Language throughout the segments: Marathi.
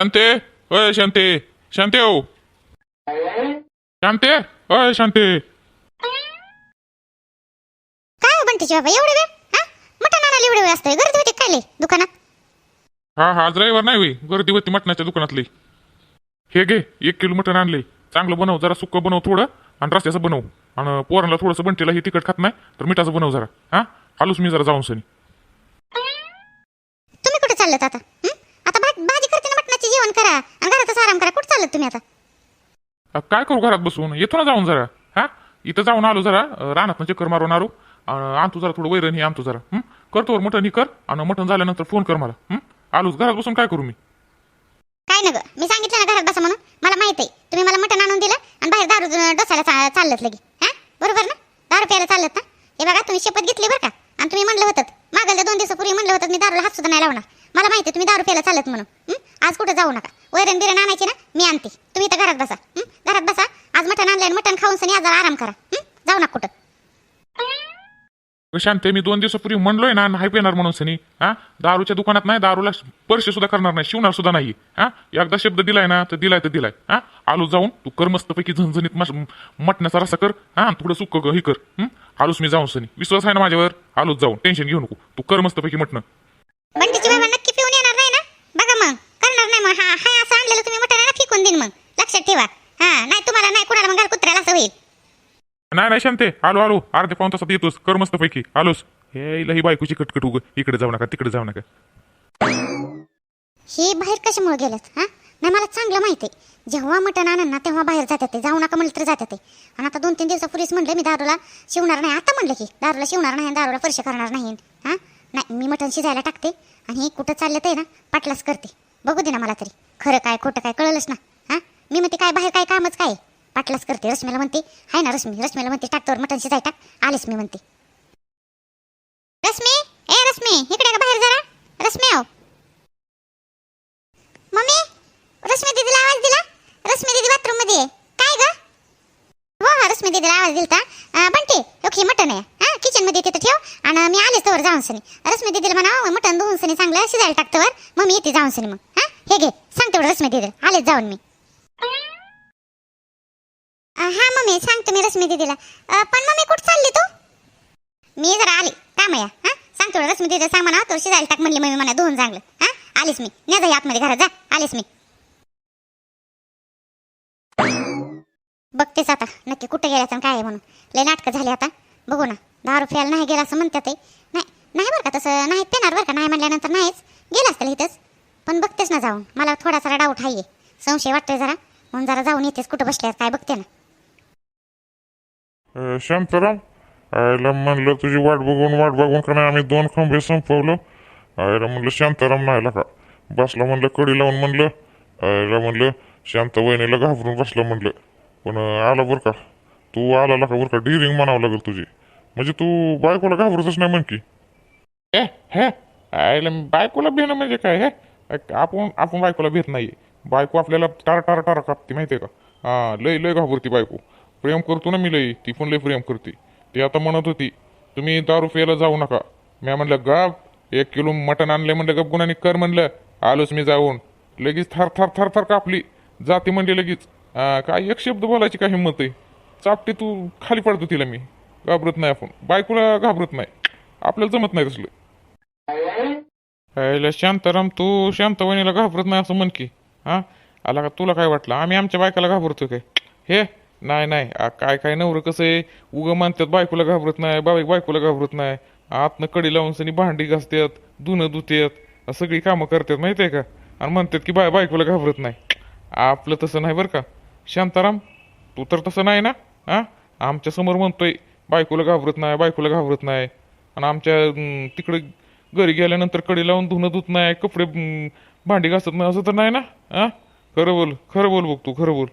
शांते अय शांते शांते हो. शांते अय शांते. काय हो बंटीची बाबा एवढे वेळ? हा? मटण आणायला एवढे वेळ असतंय गर्दी होती काय दुकानात? हा हा आज रविवार नाही होई गर्दी होती मटणाच्या दुकानातली. हे घे एक किलो मटण आणले चांगलं बनव जरा सुक्क बनव थोडं आणि रस्त्याचं बनव. आणि पोरांना थोडंसं बंटीला हे तिखट खात नाही तर मिठाचं बनव जरा. हा? आलोच मी जरा जाऊन सनी. तुम्ही कुठे चाललेत आता? हं? आता भाजी करते ना मटणाची जेवण करा. आणि घरातच आराम करा. कुठे चाललेत तुम्ही आता? अ, काय करू घरात बसून? येतो ना जाऊन जरा. हा? इथं जाऊन आलो जरा. रानात चक्कर मारून आलो. अ, आणतो जरा थोडं वैरण हे आणतो जरा. हं? करतो मटण ही कर. आणि मटण झाल्यानंतर फोन कर मला. हं? आलोच. घरात बसून काय करू मी? काय ना ग मी सांगितलं ना घरात बसा म्हणून. मला माहीत आहे. तुम्ही मला मटण आणून दिलं आणि बाहेर दारू ज- डोसायला चा- चाललेत लगे. हा? बरोबर ना? दारू प्यायला चाललेत ना? हे बघा तुम्ही शपथ घेतली बरं का? आणि तुम्ही म्हणलं होतं. मागल्या दोन दिवसापूर्वी म्हणलं होतं मी दारूला हात सुद्धा नाही लावणार. मला माहिती आहे तुम्ही दारू प्यायला चालत म्हणून. आज कुठे जाऊ नका. वैरण बिरण आणायची ना मी आणते. तुम्ही इथं घरात बसा. घरात बसा. आज मटण आणलं आणि मटण खाऊन सनी आज आराम करा. जाऊ नका कुठं. शांत मी दोन दिवसापूर्वी म्हणलोय ना नाही येणार म्हणून सनी. हा? दारूच्या दुकानात नाही दारूला स्पर्श सुद्धा करणार नाही शिवणार सुद्धा नाही. हा? एकदा शब्द दिलाय ना तर दिलाय तर दिलाय. हा? आलो जाऊन तू कर मस्तपैकी झणझणीत मटण्याचा रसा कर. हा? थोडं सुक्क हे कर. हं? आलोच मी जाऊन सनी. विश्वास आहे ना माझ्यावर? आलोच जाऊन. टेन्शन घेऊ नको. तू कर मस्तपैकी मटणं बंटीची बाबा नक्की पिऊन येणार नाही ना बघा मग करणार नाही मग हा हाय असं आणलेलं तुम्ही मटण आहे ना फिकून देईन मग. लक्षात ठेवा. हा नाही तुम्हाला नाही कुणाला मग कुत्र्याला असं होईल. नाही नाही शांते. आलो आलो. अर्ध्या पाऊन तासात येतोस. कर मस्तपैकी आलोस. हे ही बायकोची कटकट उग. इकडे जाऊ नका तिकडे जाऊ नका. हे बाहेर कशामुळे गेलेत हा? नाही मला चांगलं माहिती आहे. जेव्हा मटण आणन ना तेव्हा बाहेर जातात ते. जाऊ नका म्हणलं तर जातात ते. आणि आता दोन तीन दिवसापूर्वीच म्हणलं मी दारूला शिवणार नाही. आता म्हणलं की दारूला शिवणार नाही दारूला स्पर्श करणार नाही. हा? नाही मी मटण शिजायला टाकते आणि हे कुठं चाललं ते ना पाटलाच करते. बघू दे ना मला तरी. खरं काय खोटं काय कळलंच ना. मी म्हणते काय बाहेर काय कामच काय? पाटलाच करते रश्मीला म्हणते हाय ना रश्मी. रश्मीला म्हणते टाकतोवर मटन शिजाय टाक. आलेच मी म्हणते. रश्मी ए रश्मी इकडे का बाहेर जरा. रश्मी हो मम्मी रश्मी दीदीला आवाज दिला? रश्मी दीदी बाथरूममध्ये काय ग? हो हा रश्मी दीदीला आवाज दिलता. बंटे ओके मटन आहे. हा किचनमध्ये तिथं ठेव आणि मी आलेच तवर जाऊन सनी रश्मी दीदीला म्हणा मटन धुवून सनी चांगलं शिजायला टाकतोवर मग मी येते जाऊन सनी मग. हा हे घे सांगते रश्मी दीदी आलेच जाऊन मी. हा मम्मी सांगतो मी रश्मी दिदीला. पण मम्मी कुठं चालली तू? मी जरा आली. काम या हा? सांगतो रश्मी दीदीला सांग म्हणा तो शिजायला टाक म्हणली मम्मी म्हणा धुवून चांगलं. हा? आलीस मी. ने जा आतमध्ये घरात जा. आलीस मी. बघतेच आता नक्की कुठे गेल्याचं आणि काय आहे म्हणून. लय नाटकं झाली आता. बघू ना. दारू प्यायला नाही गेला असं म्हणतात ते. नाही नाही बरं का तसं. नाही पेणार बरं का? नाही म्हणल्यानंतर नाहीच. गेला असतं इथंच पण बघतेच ना जाऊन. मला थोडासा डाऊट आहे संशय वाटतोय जरा. म्हणून जरा जाऊन येतेच कुठं बसल्यावर काय बघते ना. अ, शांताराम आईला म्हणलं तुझी वाट बघून वाट बघून का नाही आम्ही दोन खंबे संपवलं? आईला म्हणलं शांताराम नाही का? बसला म्हणलं कडी लावून म्हणलं. आईला म्हणलं शांत वहिनीला घाबरून बसलं म्हणलं. पण अ, आला बरं का? तू आला का बरं का? डिरिंग म्हणावं लागेल तुझी. म्हणजे तू बायकोला घाबरतच नाही म्हण की. ए हे आयला बायकोला भेणं म्हणजे काय? हे आपण आपण बायकोला भेट नाही बायको आपल्याला टार टार टार कापते माहितीये का? हा लय लय घाबरती बायको. प्रेम करतो ना मी लई ती पण लय प्रेम करते. ती आता म्हणत होती तुम्ही दारू प्यायला जाऊ नका. मी म्हणलं गप एक किलो मटण आणले म्हणलं गप गुन्हाने कर म्हणलं. आलोच मी जाऊन. लगेच थर थर थर थर कापली. जाते म्हणली लगेच. काय एक शब्द बोलायची काय हिंमत आहे? चापटी तू खाली पडतो तिला मी. घाबरत नाही आपण. बायकोला घाबरत नाही. आपल्याला जमत नाही तसलं. शांताराम तू शांत घाबरत नाही असं म्हण की. हा? आला का? तुला काय वाटलं? आम्ही आमच्या बायकाला घाबरतो काय? हे? नाही नाही. काय काय नवरं कसं आहे? उगं मानतात बायकोला घाबरत नाही बाबा बायकोला घाबरत नाही. आतनं कडी लावून सनी भांडी घासतात धुणं धुतात सगळी कामं करतात माहिती आहे का? आणि म्हणतात की बाय बायकोला घाबरत नाही. आपलं तसं नाही बरं का? शांताराम तू तर तसं नाही ना? हा आमच्यासमोर म्हणतोय बायकोला घाबरत नाही बायकोला घाबरत नाही. आणि आमच्या तिकडे घरी गेल्यानंतर कडी लावून धुणं धुत नाही कपडे भांडी घासत नाही असं तर नाही ना? हा खरं बोल खरं बोल बघ तू खरं बोल.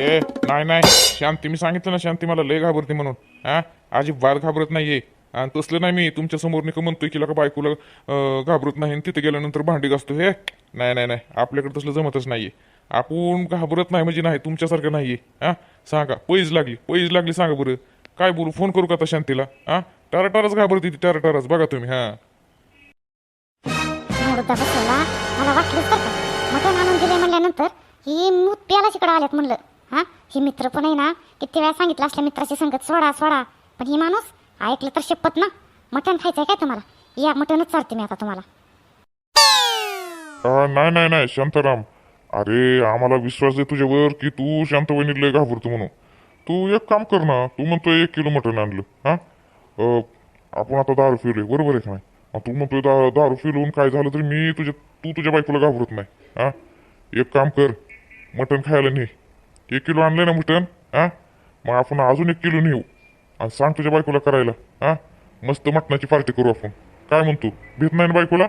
ए नाही नाही. शांती मी सांगितलं ना शांती मला लय घाबरते म्हणून. हा अजिबात घाबरत नाहीये. आणि तसलं नाही मी तुमच्यासमोर निक म्हणतोय की का बायकोला घाबरत नाही आणि तिथे गेल्यानंतर भांडी घासतो हे? नाही नाही नाही. आपल्याकडे तसलं जमतच नाहीये. आपण घाबरत नाही म्हणजे नाही तुमच्यासारखं नाहीये. हा सांगा पैज लागली पैज लागली सांगा बरं. काय बोलू फोन करू का आता शांतीला? हा टाराटारच घाबरते ती टाराटारच. बघा तुम्ही हा. मुर्दा बसवला मला वाटलंच बरं का. मटण आणून दिले म्हणल्यानंतर ही मूत प्यालाच इकडं आल्यात म्हणलं. हां? ही मित्र पण आहे ना किती वेळा सांगितलं असल्या मित्राची संगत सोडा सोडा. पण ही माणूस ऐकलं तर शपथ ना. मटण खायचंय काय तुम्हाला? या मटणच चालते मी आता तुम्हाला. अ, नाही नाही नाही शांताराम. अरे आम्हाला विश्वास आहे तुझ्यावर की तू शांत वहिनीला घाबरतो म्हणून. तू एक काम कर ना तू म्हणतोय एक किलो मटण आणलं. हा? आपण आता दारू पिलोय बरोबर आहे का नाही? तू म्हणतोय दा दारू फिरवून काय झालं तरी मी तुझ्या तू तुझ्या बायकोला घाबरत नाही हा? एक काम कर मटण खायला नाही. एक किलो आणलंय ना मटण हा? मग आपण अजून एक किलो नेऊ. आणि सांग तुझ्या बायकोला करायला हा? मस्त मटणाची पार्टी करू आपण. काय म्हणतो? भीत नाही ना बायकोला?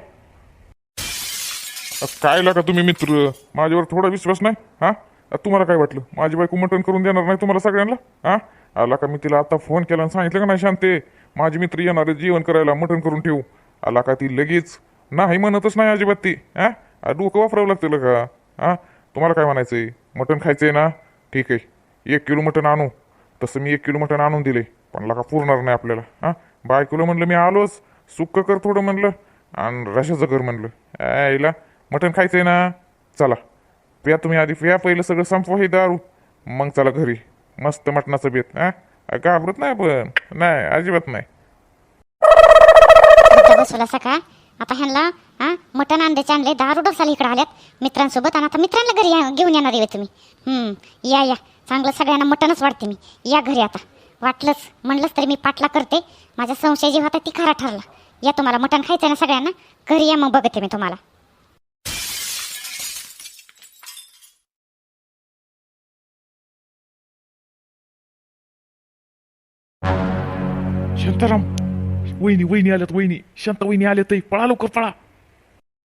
काय लागा तुम्ही मित्र? माझ्यावर थोडा विश्वास नाही हा? तुम्हाला काय वाटलं? माझी बायको मटण करून देणार नाही तुम्हाला सगळ्यांना हा? आला का मी तिला आता फोन केला आणि सांगितलं का नाही शांते? माझे मित्र येणार आहे जेवण करायला मटण करून ठेवू. आला का ती लगेच? नाही म्हणतच नाही अजिबात ती. हा डोकं वापरावं लागतं का? हा तुम्हाला काय म्हणायचं आहे मटण खायचं आहे ना? ठीक आहे. एक किलो मटण आणू. तसं मी एक किलो मटण आणून दिले. पण लका पुरणार नाही आपल्याला. हा किलो म्हणलं मी आलोच. सुक्क कर थोडं म्हणलं. आणि रशाचं कर म्हणलं. आईला मटण खायचं आहे ना? चला. प्या तुम्ही आधी. प्या पहिलं सगळं संपवा हे दारू. मग चला घरी. मस्त मटणाचं बेत. हा घाबरत नाही पण नाही अजिबात नाही. इथं बसवला का आता ह्यांना हा मटण अंड्याचे आणले दारू डोसाला इकडे आल्यात मित्रांसोबत आणि आता मित्रांना घरी या- घेऊन येणार आहे तुम्ही. हम्म, या या. चांगलं सगळ्यांना मटणच वाढते मी. या घरी आता. वाटलंच म्हणलंच तरी मी पाटला करते. माझा संशय जेव्हा होता ती खरा ठरला. या तुम्हाला मटण खायचं ना सगळ्यांना? घरी या मग बघते मी तुम्हाला. शांताराम वहिनी वहिनी आल्यात वहिनी शांत वहिनी आल्यात पळा लवकर पळा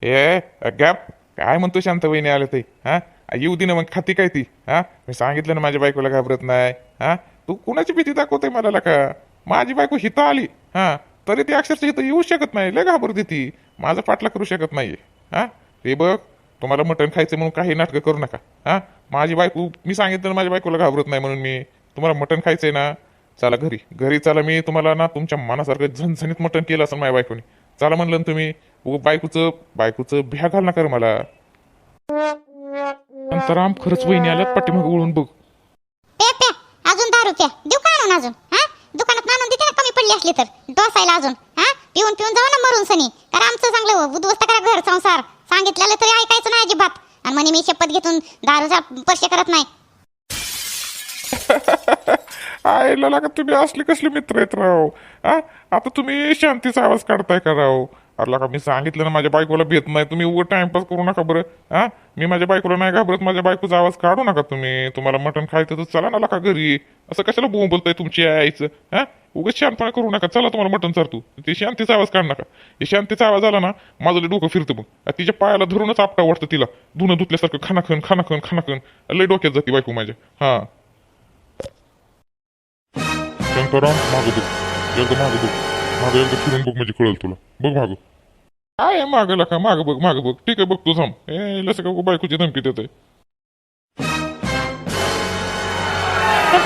ए गॅप काय म्हणतो शांत वहिनी आले ताई हा येऊ दे ना मग खाती काय ती हा मी सांगितलं ना माझ्या बायकोला घाबरत नाही हा तू कुणाची भीती दाखवते मला का माझी बायको हिथं आली हा तरी ती अक्षरशः इथं येऊ शकत नाही लय घाबरते ती माझा पाठला करू शकत नाहीये हा ते बघ तुम्हाला मटण खायचं म्हणून काही नाटकं करू नका हा माझी बायको मी सांगितलं माझ्या बायकोला घाबरत नाही म्हणून मी तुम्हाला मटण खायचंय ना चला घरी. घरी चला मी तुम्हाला ना तुमच्या मनासारखं झणझणीत मटण केलं असं माझ्या बायकोने. चला म्हणलं ना तुम्ही बायकोचं बायकोचं भ्या घाल नका रे मला. अंतराम खरंच वहिनी आल्यात पाठीमाग वळून बघ. अजून दारू प्या देऊ का आणून अजून? हा? दुकानात आणून देते ना कमी पडली असली तर. डोसायला अजून. हा? पिऊन पिऊन जाऊ ना मरून सनी. कारण आमचं चांगलं उद्ध्वस्त करा घर संसार. सांगितलेलं तरी ऐकायचं नाही अजिबात. आणि म्हणे मी शपथ घेतून दारूचा स्पर्श करत नाही. आईला लागा तुम्ही असले कसले मित्र आहेत राव? हा? आता तुम्ही शांतीचा आवाज काढताय का राव? अरे का मी सांगितलं ना माझ्या बायकोला भेट नाही. तुम्ही उगं टाइमपास करू नका बरं. हा? मी माझ्या बायकोला नाही घाबरत. माझ्या बायकोचा आवाज काढू नका तुम्ही. तुम्हाला मटण खायचं तर चला ना लाका घरी. असं कशाला बोंब बोलताय तुमची आईचं? हा? उगाच शांतपणा करू नका. चला तुम्हाला मटण चारतो ते शांतीचा आवाज काढ नका. हे शांतीचा आवाज आला ना माझं लय डोकं फिरतं मग. तिच्या पायाला धरूनच आपटा वाटतं तिला. धुणं धुतल्यासारखं खानाखन खानाखन खानाखन. लय डोक्यात जाते बायको माझ्या. हा. शंकराम मागं बघ एकदा मागं बघ मागं एकदा फिरून बघ म्हणजे कळेल तुला बघ मागं काय मागं लका मागं बघ मागं बघ ठीक आहे बघ तू थांब ए लस का बायकोची धमकी देत आहे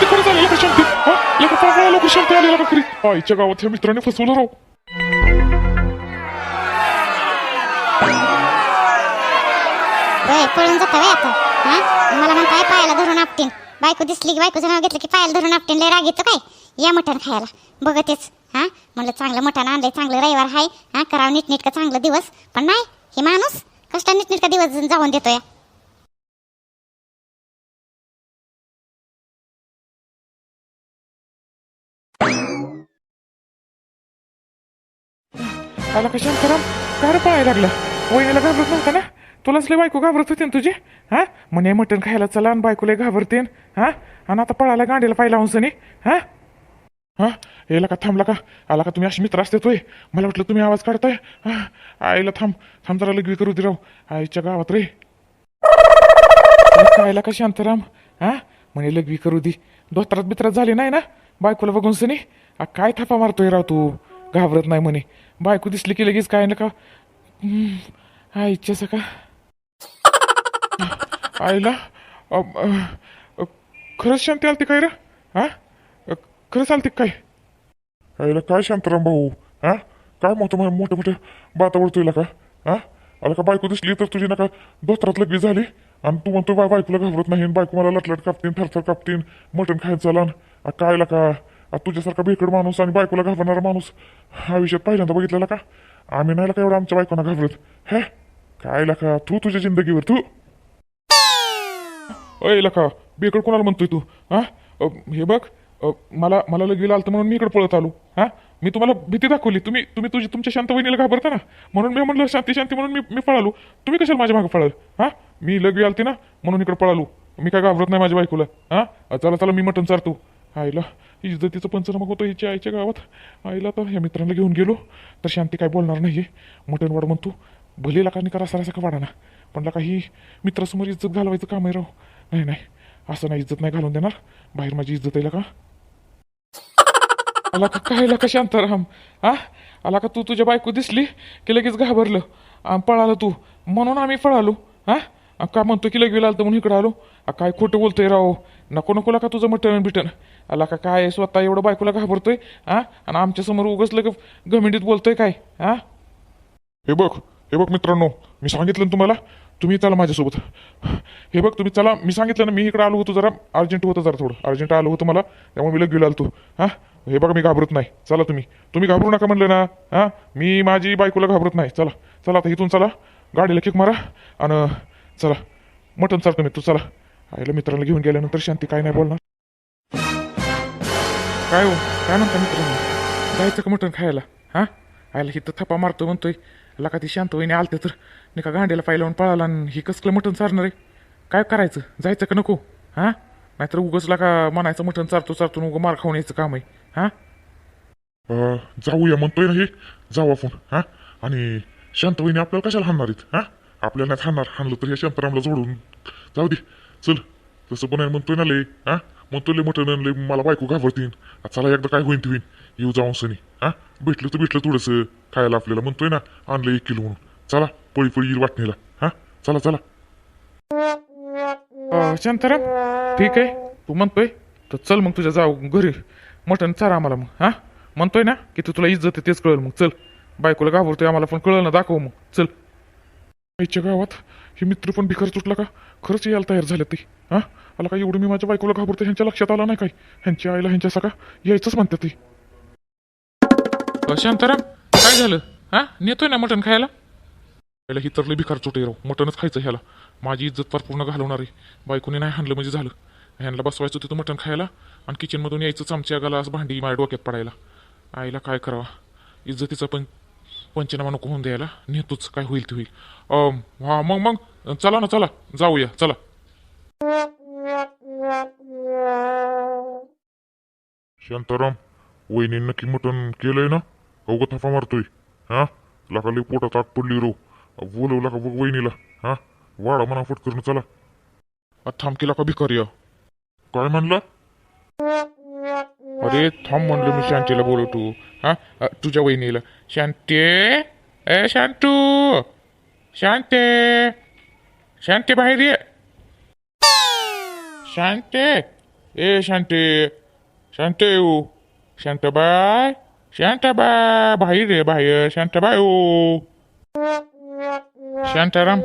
खरं झालं का शांती हा लका पाहा लवकर शांती आली का खरी आईच्या गावात ह्या मित्राने फसवलं राव वय पळून जाता आता हा मला म्हणताय पायाला धरून आपटीन बायको दिसली की बायकोचं नाव घेतलं की पायाला धरून आपटीन लय राग येतो काय या मटण खायला. बघतेच हा? म्हणलं चांगलं मटण आणलंय चांगलं रविवार हाय हा? करावं नीटनीटका चांगलं दिवस. पण नाही हे माणूस कष्टा नीटनीटका दिवस जाऊन देतोय. आला का शांताराम काय रे पळायला लागला? वहिनीला घाबरत नव्हता ना? तुलाच लय बायको घाबरत होती ना तुझी? हा? म्हणे मटण खायला चला आणि बायकोला घाबरतेन. हा? आणि आता पळायला गांडीला पाहिला हंसनी हा? हा? याला का थांबला का आला का तुम्ही अशी मित्र असते मला वाटलं तुम्ही आवाज काढताय. हा, आईला थांब थांब जरा लघवी करू दे राव. आईच्या गावात रे. आईला का शांताराम? हा? म्हणे लगवी करू दे. दोतरात बित्रात झाली नाही ना? बायकोला बघून सनी? काय थापा मारतोय राव तू? घाबरत नाही म्हणे. बायको दिसली की लगेच काय ना का आईच्या सका. आईला? खरंच शांती आलती काय रे? हा? खरं चालते काय आईला काय शांताराम भाऊ हा काय मोठं मोठं मोठ्या बातावर तुला का हा आला का बायको दिसली तर तुझी नका दोत्रात लगेच झाली आणि तू म्हणतो बाय बायकोला घाबरत नाही बायको मला लटलट कापतीन थरथर कापतीन मटण खायचं चला कायला काय का तुझ्यासारखा भेकड माणूस आणि बायकोला घाबरणारा माणूस आयुष्यात पहिल्यांदा बघितलेला का आम्ही नाही का एवढं आमच्या बायकोना घाबरत हे काय का तू तुझ्या जिंदगीवर तू अय लका बेकड कोणाला म्हणतोय तू हा हे बघ अ, मला मला लगेल आलतं म्हणून मी इकडे पळत आलो. हा? मी तुम्हाला भीती दाखवली. तुम्ही तुम्ही तुझी तुमच्या शांत वहिनीला घाबरता ना? म्हणून मी म्हणलं शांती शांती म्हणून मी मी पळालो. तुम्ही कशाला माझ्या मागे पळाल? हा? मी लगवी आलते ना म्हणून इकडे पळालो. मी काय घाबरत नाही माझ्या बायकोला? हा? अ, चला चला मी मटण चारतो. आईला इज्जतीचं पंचनामा होतो हिच्या आईच्या गावात. आईला तर ह्या मित्रांना घेऊन गेलो. तर शांती काय बोलणार नाही मटण वाढ म्हणतो. भले लाकांनी करा सरासारखं वाढाना वाढा ना? पण काही मित्रासमोर इज्जत घालवायचं काम आहे राव नाही नाही. असं नाही इज्जत नाही घालून देणार. बाहेर माझी इज्जत आहे का? आला का काय का शांताराम? हा आला का तू? तुझ्या बायको दिसली की लगेच घाबरलं. आ, पळालं तू. म्हणून आम्ही पळालो. हा आ, का म्हणतो की लगेच आलं म्हणून इकडं आलो? आ, काय खोटं बोलतोय राव? नको नको का तुझं मटण बिटन आला का काय? स्वतः एवढं बायकोला घाबरतोय? हा आणि आमच्यासमोर उगस लग गमिंडीत बोलतोय काय? हा हे बघ हे बघ मित्रांनो मी सांगितलं ना तुम्हाला तुम्ही चला माझ्यासोबत. हे बघ तुम्ही चला. मी सांगितलं ना मी इकडे आलो होतो जरा. अर्जंट होतं जरा थोडं. अर्जंट आलो होतं मला. त्यामुळे मी लगेच आलो हां? हे बघा मी घाबरत नाही. चला तुम्ही. तुम्ही घाबरू नका म्हणलं ना. हां? मी माझी बायकोला घाबरत नाही. चला. चला आता इथून चला. गाडीला किक मारा. आणि चला. मटन चालतो मी तू चला. आईला मित्राला घेऊन गेल्यानंतर शांती काय नाही बोलणार. काय हो? काय म्हणता मित्रांनो? जायचं का मटण खायला? हां? आयला इथं थपा मारतो म्हणतोय. ला का ती शांत वहिनी आलते तर? नाही का गांडीला पाय लावून पळाला आणि ही कसलं मटण चारणार आहे? काय करायचं? जायचं का नको? हां? नाहीतर उगसला का म्हणायचं मटण चारतो चारतो उगं मार खाऊन यायचं काम आहे. हां? जाऊया म्हणतोय ना हे? जाऊ आपण हां? आणि शांत वहिनी आपल्याला कशाला हाणणार आहेत? हां? आपल्याला नाही हाणणार. हाणलं तर हे शांतारामला जोडून. जाऊ दे चल. तसं पण आहे म्हणतोय ना लय हा? म्हणतोय लय मटण लय मला बायको घाबरतीन. चला एकदा काय होईन ती होईन. येऊ जाऊन सनी. हा? भेटलं तर भेटलं थोडंसं. खायला आपल्याला म्हणतोय ना आणलं एक किलो म्हणून. चला पळी पळी येईल वाटणीला. हा? चला चला. शांताराम ठीक आहे? तू म्हणतोय? तर चल मग तुझ्या जाऊ घरी. मटण चारा आम्हाला मग हा? म्हणतोय ना की तू तुला इज्जत आहे तेच कळेल मग. चल. बायकोला घाबरतोय आम्हाला पण कळलं ना दाखव मग. चल. आईच्या गावात हे मित्र पण भिकार तुटला का? खरंच यायला तयार झाले ते. हा? आला का एवढं मी माझ्या बायकोला घाबरतो ह्यांच्या लक्षात आलं नाही काय? ह्यांच्या आईला ह्यांच्या सका यायचंच म्हणतात ते. शांताराम काय झालं? हा? नेतोय ना मटण खायला? पहिला ही तर लय भिकार चुटे राव. मटणच खायचं ह्याला. माझी इज्जत फार पूर्ण घालवणार आहे. बायकोने नाही हाणलं म्हणजे झालं. ह्यांना बसवायचं तिथं मटण खायला आणि किचनमधून यायचं चमच्या गाला भांडी माझ्या डोक्यात पडायला. आईला काय करावा? इज्जतीचा पण पंचनामा नको होऊन द्यायला. नेतोच काय होईल ते होईल. अं, हा मग मग. चला ना चला. जाऊया. चला. शांताराम वहिनी नक्की मटण केलंय ना? अवघ थफा मारतोय. हा? लाका लई पोटात आग पडली रो बोलवला का बघ वहिनीला. हा? वाडा म्हणा फटकरून चला. आ, थांब केला का भिकारी काय म्हणला? अरे थांब म्हणलं मी शांतीला बोलवतो. हा? अ, तुझ्या वहिनीला. शांते? ए शांतू! शांते! शांते बाहेर ये. शांते! ए शांते. शांते येऊ शांताबाय शांताबा भाई रे बाहेर. शांताबाय ओ. शांताराम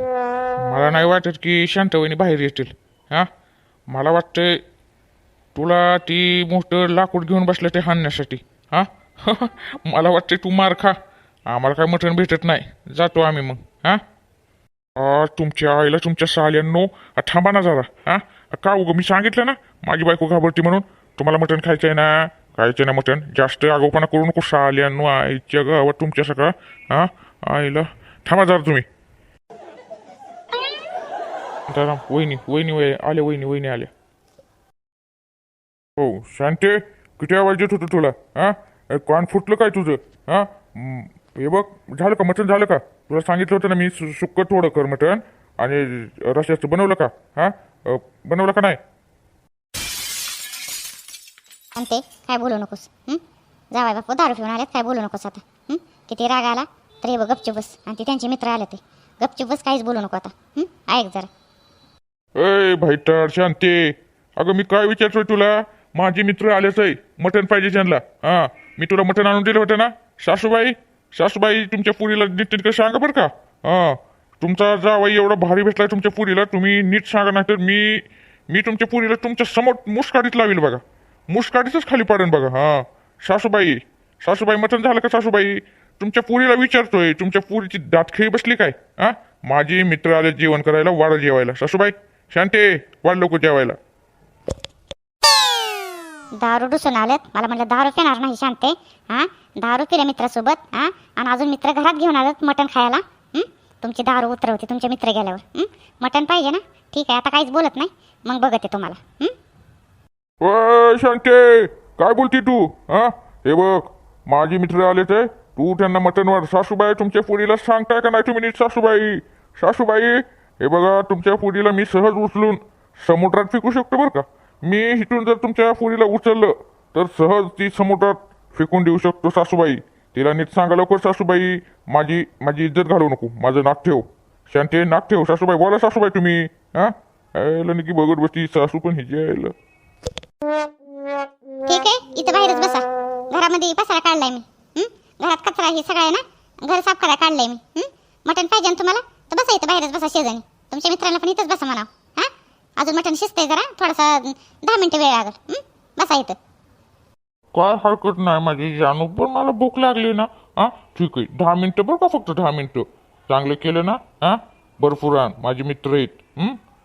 मला नाही वाटत की शांतवहिनी बाहेर येतील. हा? मला वाटतंय तुला ती मोठं लाकूड घेऊन बसलं ते हाणण्यासाठी. हा? मला वाटते तू मार खा. आम्हाला काय मटण भेटत नाही. जातो आम्ही मग. हा? तुमच्या आईला तुमच्या साल्यांनो आ, थांबा ना जरा. हा? का उगं? मी सांगितलं ना माझी बायको घाबरती म्हणून. तुम्हाला मटण खायचं आहे ना? कायचे ना मटन जास्त आगोपणा करू नको साल्यांनो आईच्या गावात तुमच्या सगळं. हा? आईला थांबा जरा तुम्ही. जरा वहिनी वहिनी वय आले वहिनी वहिनी आल्या. हो शांते किती आवाज येत होतं तुला? हा? कान फुटलं काय तुझं? हा? हे बघ झालं का? मटण झालं का? तुला सांगितलं होतं ना मी सु- सुक्क थोडं कर मटण. आणि रश्याचं बनवलं का? हा? बनवलं का नाही? आणि ते काय बोलू नकोस जावाय बापू दारू पिऊन आल्यात काय बोलू नकोस आता किती राग आला तर हे बघ गपचूप बस. आणि ते त्यांचे मित्र आले ते. गपचूप बस काहीच बोलू नको आता ऐक जरा. ए भाईटार शांते. अगं मी काय विचारतोय तुला? माझे मित्र आलेच आहे मटण पाहिजे त्यांना. हा मी तुला मटण आणून दिलं होतं ना? सासूबाई सासूबाई तुमच्या पुरीला नीट सांगा बरं का? हा तुमचा जावाई एवढा भारी भेटलाय तुमच्या पुरीला तुम्ही नीट सांगा नाही तर मी मी तुमच्या पुरीला तुमच्यासमोर मुस्काडीत लावेल बघा. मुसकाडीतच खाली पाडेन बघा. हा. सासूबाई सासूबाई मटण झालं का सासूबाई? तुमच्या पुरीला विचारतोय. तुमच्या पुरीची दातखिळी बसली काय? हा? माझी मित्र आले जेवण करायला वाढ जेवायला. सासूबाई शांते वाढ लोक जेवायला. दारू डुसून आलेत. मला म्हटलं दारू पिणार नाही शांते हा? दारू पिल्या मित्रासोबत हा? आणि अजून मित्र घरात घेऊन आलेत मटण खायला. हं? तुमची दारू उतरवते तुमचे मित्र गेल्यावर. हं? मटण पाहिजे ना? ठीक आहे आता काहीच बोलत नाही. मग बघते तुम्हाला. हं? ओ शांते काय बोलती तू? हा? हे बघ माझे मित्र आले ते. तू त्यांना मटनवर सासूबाई तुमच्या पुरीला सांगताय का नाही तुम्ही नीट सासूबाई? सासूबाई हे बघा तुमच्या पुरीला मी सहज उचलून समुद्रात फेकू शकतो बरं का? मी इथून जर तुमच्या पुरीला उचललं तर सहज ती समुद्रात फेकून देऊ शकतो सासूबाई. तिला नीट सांगा लवकर सासूबाई. माझी माझी इज्जत घालवू नको. माझं नाक ठेव. शांते नाक ठेव. सासूबाई बोला सासूबाई तुम्ही. हा? यायला की बघत बसती सासू पण हिची यायला. घरामध्ये पसारा काढलाय मी. घरात कचरा हे सगळं आहे ना? घर साफ करा काढलंय मी. मटण पाहिजे ना तुम्हाला? तर बसा इथं बाहेरच बसा शेजारी. तुमच्या मित्रांना पण इथंच बसा म्हणा हा? अजून मटण शिजतंय जरा. थोडासा दहा मिनिटं वेळ लागल. बसा इथं. काय हरकत नाही माझी. जानू पण मला भूक लागली ना. हा? ठीक आहे. दहा मिनिटं बरं का फक्त दहा मिनिटं? चांगलं केलं ना? हा? भरपूर आण. माझे मित्र आहेत.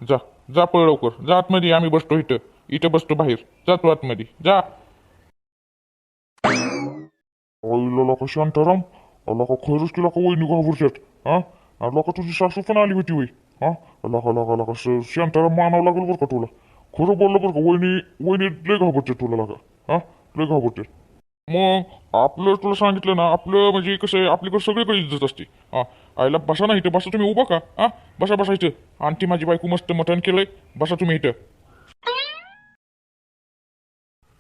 जा. जा पळ लवकर. जा आतमध्ये. आम्ही बसतो इथं. इथं बसतो बाहेर. जातो आतमध्ये. जा. आईला का शांताराम अला का खरंच तुला का वहिनी घाबरतात हा अला का तुझी सासू पण आली होती वही हा अला लागा लका लका शांताराम मानावं लागेल बरं का तुला खरं बोललं बरं का वहिनी वहिनी लय घाबरते तुला लागा हा लय घाबरते मग आपलं तुला सांगितलं ना आपलं म्हणजे कसं आहे आपल्याकडे सगळीकडे इज्जत असते हा आईला बसा ना इथं बसा तुम्ही उभा का हा बसा बसा इथं आणि ती माझी बायको मस्त मटण केलंय बसा तुम्ही इथं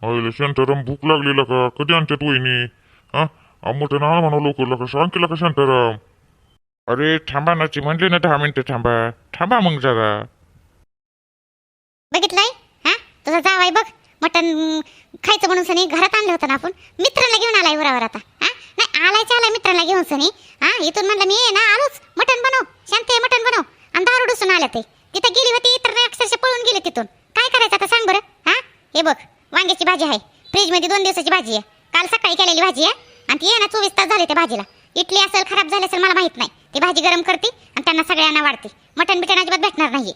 आईला शांताराम भूक लागलेला का कधी आणतात वहिनी हा? मटण आणा म्हणा लवकर लका सांग केला का शांताराम? अरे थांबा ना ती म्हणली ना दहा मिनिटं थांबा. थांबा मग जरा. बघितलंय? हा? तुझा जावाय बघ. मटण खायचं म्हणून सनी घरात आणलं होतं ना आपण. मित्राला घेऊन आलाय वरावर आता. हा? नाही आलाय आलाय मित्राला घेऊन सनी. हा? इथून म्हणलं मी ये ना आलोच. मटण बनव. शांत आहे मटण बनव. आणि दारू डुसून आलं ते. तिथं गेली होती तर अक्षरशः पळून गेले तिथून. काय करायचं आता सांग बरं. हा? हे बघ वांग्याची भाजी आहे. फ्रीजमध्ये दोन दिवसाची भाजी आहे. काल सकाळी केलेली भाजी आहे आणि ती आहे ना चोवीस तास झाले त्या भाजीला. इडली असेल खराब झाली असेल मला माहीत नाही. ती भाजी गरम करते आणि त्यांना सगळ्यांना वाढते. मटण बिटण अजिबात भेटणार नाहीये.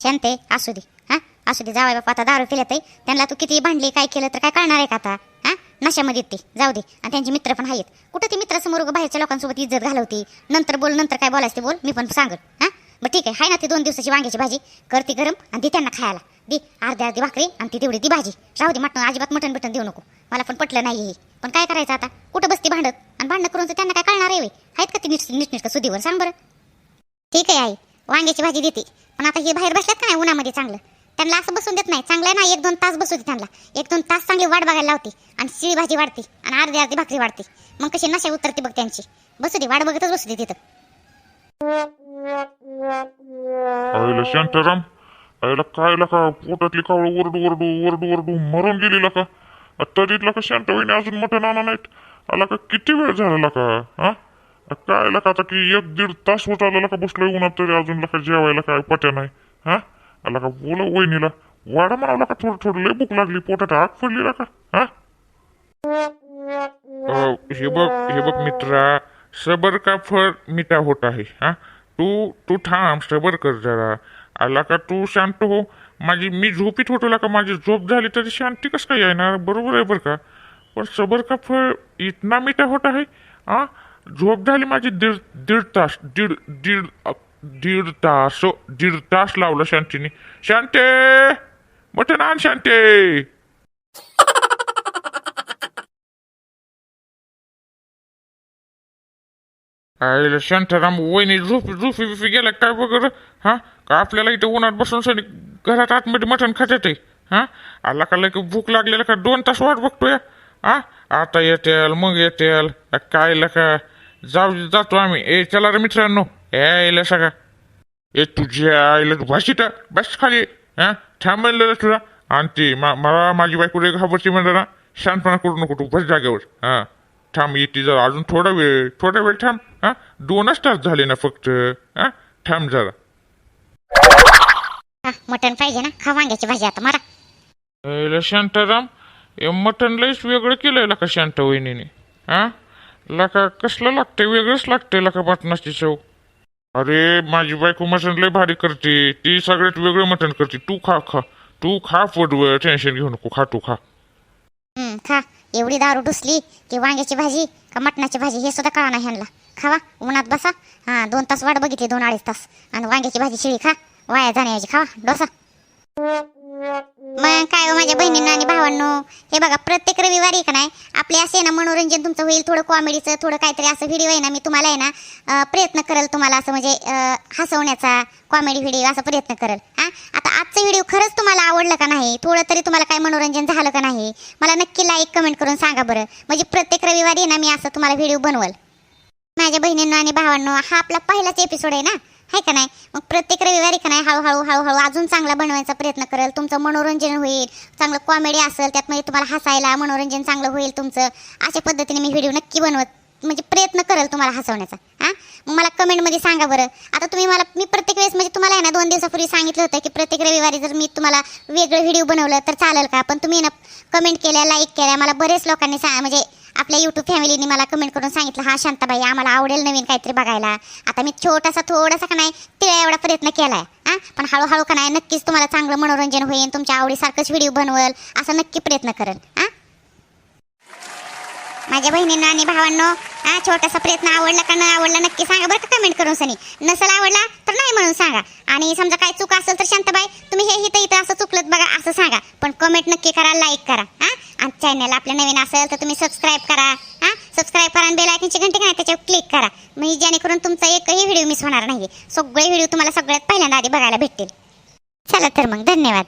शांते असू दे हा? असू दे जावाय बापा आता दारू पिल्यात त्यांना तू किती भांडली काय केलं तर काय कळणार आहे का आता? हा? नशामध्ये ते. जाऊ दे. आणि त्यांचे मित्र पण आहेत. कुठं ते मित्रासमोर समोर बाहेरच्या लोकांसोबत इज्जत घालवती? नंतर बोल नंतर काय बोलायचं ते बोल. मी पण सांगत हा? मग ठीक आहे हाय ना ती दोन दिवसाची वांग्याची भाजी. कर ती गरम आणि ती त्यांना खायला. दे अर्धी अर्धी भाकरी आणि ती तेवढी ती भाजी. राहू दे मटण अजिबात मटण बिटन देऊ नको. मला पण पटलं नाही हे पण काय करायचं आता? कुठं बसती भांडत? आणि भांडणं करून त्यांना काय कळणार आहे आहेत का ती नीट नीटनीट का सुधीवर? सांग बरं. ठीक आहे आई. वांग्याची भाजी देते. पण आता हे बाहेर बसल्यात का नाही उन्हामध्ये चांगलं? त्यांना असं बसून देत नाही. चांगलं ना? एक दोन तास बसू दे त्यांना. एक दोन तास चांगली वाट बघायला लावते. आणि शिळी भाजी वाढते. आणि अर्धी अर्धी भाकरी वाढते. मग कशी नशा उतरते बघ त्यांची. बसू दे. वाट बघतच बसू दे तिथं. शांताराम. आईला काय लका पोटातली कावळ ओरडू ओरडू ओरडू ओरडू मरून गेलेला का? तरीतला का शांत होईने अजून मोठ्या नाना नाहीत. आला का किती वेळ झालेला का हा? काय का आता की एक दीड तास होत आला का बसलोय उन्हात तरी अजून का जेवायला काय पट्या नाही. हा? आला का बोला वहिनीला. वाडा म्हणाला का थोडं थोडं लय भूक लागली पोटात आग पडली का हा? हे बघ हे बघ मित्रा सबर का फळ मिठा होत आहे? हा? तू तू थांब सबर कर जरा. आला का तू शांत हो? माझी मी झोपीत होतो का? माझी झोप झाली तरी शांती कसं काय येणार? बरोबर आहे बरं का? पण सबर का फळ इतना मिठा होत आहे हा झोप झाली माझी दीड दीड तास दीड दीड दीड तास दीड तास लावला शांतीने. शांते! मटण आण शांते! आईला शांताराम वहिनी झोप झोपी बिफी गेला काय वगैरे? हां? का आपल्याला इथे उन्हात बसून सनी घरात आतमध्ये मटण खात्यात आहे? हां? आला का लगे भूक लागलेला का? दोन तास वाट बघतोय. हा? आता येतेल मग येतेल काय का जाऊ जातो आम्ही. ए चला रे मित्रांनो. ए आईला सगळा ए तुझ्या आईला भाषिता बस खाली. हां? थांबलेलं तुला. आणि ती मा- मला माझी बायको रे घाबरची म्हणलं ना. शांतपणा करू नको तू बस जागेवर. हां? थांब येते जरा. अजून थोडा वेळ थोडा वेळ थांब. हा? दोनच तास झाले ना फक्त. हा? थांब जरा. हा मटण पाहिजे ना? खा वांग्याची भाजी आता मारा. शांताराम हे मटण लयच वेगळं केलंय लका शांत वहिनीने. हा? लका कसलं लागतंय? वेगळंच लागतंय लका मटणाची चव. अरे माझी बायको मटण लय भारी करते. ती सगळ्यात वेगळं मटण करते. तू खा खा. तू खा पोटवर टेन्शन घेऊ नको. खा तू खा. हं, खा. एवढी दारू डुसली की वांग्याची भाजी का मटणाची भाजी हे सुद्धा कळा नाही ह्यांना. खावा उन्हात बसा. हा दोन तास वाट बघितली दोन अडीच तास. आणि वांग्याची भाजी शिळी खा. वाया जाण्याऐवजी खावा डोसा मग काय हो माझ्या बहिणींना आणि भावांनो? हे बघा प्रत्येक रविवारी का नाही आपले असे ना मनोरंजन तुमचं होईल थोडं कॉमेडीचं थोडं काहीतरी असं व्हिडिओ आहे ना मी तुम्हाला आहे ना प्रयत्न करेल तुम्हाला असं म्हणजे हसवण्याचा कॉमेडी व्हिडिओ असा प्रयत्न करेल. हा? आता आजचा व्हिडिओ खरंच तुम्हाला आवडलं का नाही? थोडं तरी तुम्हाला काय मनोरंजन झालं का नाही? मला नक्की लाईक कमेंट करून सांगा बरं. म्हणजे प्रत्येक रविवारी ना मी असं तुम्हाला व्हिडिओ बनवल. माझ्या बहिणींना आणि भावांनो हा आपला पहिलाच एपिसोड आहे ना? आहे का नाही? मग प्रत्येक रविवारी का नाही हळूहळू हळूहळू अजून चांगला बनवायचा प्रयत्न करेल. तुमचं मनोरंजन होईल. चांगलं कॉमेडी असेल त्यात म्हणजे तुम्हाला हसायला मनोरंजन चांगलं होईल तुमचं. अशा पद्धतीने मी व्हिडिओ नक्की बनवत म्हणजे प्रयत्न करेल तुम्हाला हसवण्याचा. हां? मग मला कमेंटमध्ये सांगा बरं. आता तुम्ही मला मी प्रत्येक वेळेस म्हणजे तुम्हाला आहे ना दोन दिवसापूर्वी सांगितलं होतं की प्रत्येक रविवारी जर मी तुम्हाला वेगळं व्हिडिओ बनवलं तर चालेल का? पण तुम्ही ना कमेंट केल्या लाईक केल्या. मला बरेच लोकांनी सा म्हणजे आपल्या यूट्यूब फॅमिलीने मला कमेंट करून सांगितलं हा शांताबाई आम्हाला आवडेल नवीन काहीतरी बघायला. आता मी छोटासा थोडासा का नाही तिळ्या एवढा प्रयत्न केलाय. हा? पण हळूहळू का नाही नक्कीच तुम्हाला चांगलं मनोरंजन होईल तुमच्या आवडीसारखंच व्हिडिओ बनवल. असा नक्की प्रयत्न करेल माझ्या बहिणींना आणि भावांनो हा छोटासा प्रयत्न आवडला का न आवडला नक्की सांगा बरं का कमेंट करून सनी. नसेल आवडला तर नाही म्हणून सांगा. आणि समजा काय चूक असेल तर शांताबाई तुम्ही हे इथं इथं असं चुकलं बघा असं सांगा. पण कमेंट नक्की करा लाईक करा हा? आणि चॅनल आपल्या नवीन असेल तर तुम्ही सबस्क्राईब करा हा? सबस्क्राईब करा आणि बेल आयकनची घंटी का त्याच्यावर क्लिक करा. म्हणजे जेणेकरून तुमचा एकही व्हिडिओ मिस होणार नाही सगळे व्हिडिओ तुम्हाला सगळ्यात पहिल्यांदा आधी बघायला भेटतील. चला तर मग धन्यवाद.